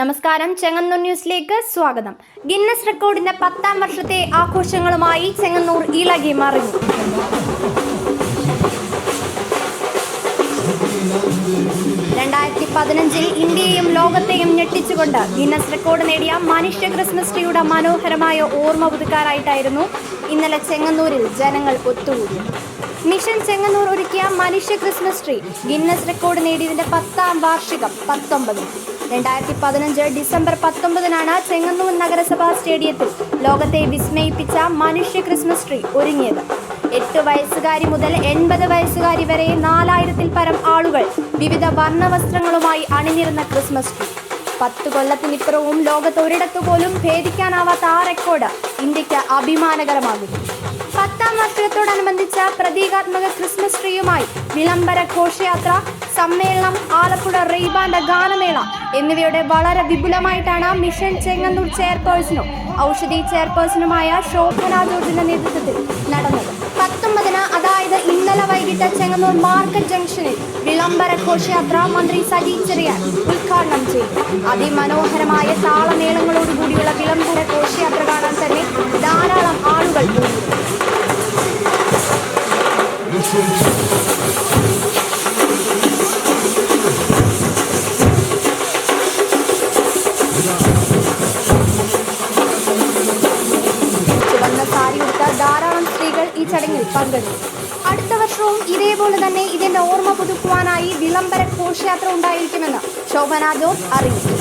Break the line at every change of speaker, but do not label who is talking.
നമസ്കാരം. ചെങ്ങന്നൂർ ന്യൂസിലേക്ക് സ്വാഗതം. ഗിന്നസ് റെക്കോർഡിന്റെ പത്താം വർഷത്തെ ആഘോഷങ്ങളുമായി ചെങ്ങന്നൂർ ഇളകി മറിഞ്ഞു. രണ്ടായിരത്തി പതിനഞ്ചിൽ ഇന്ത്യയെയും ലോകത്തെയും ഞെട്ടിച്ചുകൊണ്ട് ഗിന്നസ് റെക്കോർഡ് നേടിയ മനുഷ്യ ക്രിസ്മസ് ട്രീയുടെ മനോഹരമായ ഓർമ്മ പുതുക്കാനായിട്ടായിരുന്നു ഇന്നലെ ചെങ്ങന്നൂരിൽ ജനങ്ങൾ ഒത്തുകൂടി. മിഷൻ ചെങ്ങന്നൂർ ഒരുക്കിയ മനുഷ്യ ക്രിസ്മസ് ട്രീ ഗിന്നസ് റെക്കോർഡ് നേടിയതിന്റെ പത്താം വാർഷികം പത്തൊമ്പത് രണ്ടായിരത്തി പതിനഞ്ച് ഡിസംബർ പത്തൊമ്പതിനാണ് ചെങ്ങന്നൂർ നഗരസഭാ സ്റ്റേഡിയത്തിൽ ലോകത്തെ വിസ്മയിപ്പിച്ച മനുഷ്യ ക്രിസ്മസ് ട്രീ ഒരുങ്ങിയത്. എട്ട് വയസ്സുകാരി മുതൽ എൺപത് വയസ്സുകാരി വരെ നാലായിരത്തിൽ പരം ആളുകൾ വിവിധ വർണവസ്ത്രങ്ങളുമായി അണിനിരുന്ന ക്രിസ്മസ് ട്രീ. പത്ത് കൊല്ലത്തിനിപ്പുറവും ലോകത്ത് ഒരിടത്തു പോലും ഭേദിക്കാനാവാത്ത ആ റെക്കോർഡ് ഇന്ത്യയ്ക്ക് അഭിമാനകരമാകുന്നു. പത്താം വർഷത്തോടനുബന്ധിച്ച പ്രതീകാത്മക ക്രിസ്മസ് ട്രീയുമായി വിളംബര ഘോഷയാത്ര സമ്മേളനം ആലപ്പുഴ റെയ്ബാൻഡ് ഗാനമേള എന്നിവയുടെ വളരെ വിപുലമായിട്ടാണ് മിഷൻ ചെങ്ങന്നൂർ ചെയർപേഴ്സണും ഔഷധി ചെയർപേഴ്സണുമായ ശോഭന ജോർജിന്റെ നേതൃത്വത്തിൽ നടന്നത്. പത്തൊമ്പതിന് അതായത് ഇന്നലെ വൈകിട്ട് ചെങ്ങന്നൂർ മാർക്കറ്റ് ജംഗ്ഷനിൽ വിളംബര ഘോഷയാത്ര മന്ത്രി സജി ചെറിയാൻ ഉദ്ഘാടനം ചെയ്തു. അതിമനോഹരമായ താളമേളങ്ങളോടുകൂടിയുള്ള വിളംബര ഘോഷയാത്ര കാണാൻ തന്നെ ധാരാളം ആളുകൾ ചുവന്ന സാരി ഉടുത്ത ധാരാളം സ്ത്രീകൾ ഈ ചടങ്ങിൽ പങ്കെടുത്തു. വർഷവും ഇതേപോലെ തന്നെ ഇതിന്റെ ഓർമ്മ പുതുക്കുവാനായി വിളംബര ഘോഷയാത്ര ഉണ്ടായിരിക്കുമെന്ന് ശോഭന ജോർജ് അറിയിച്ചു.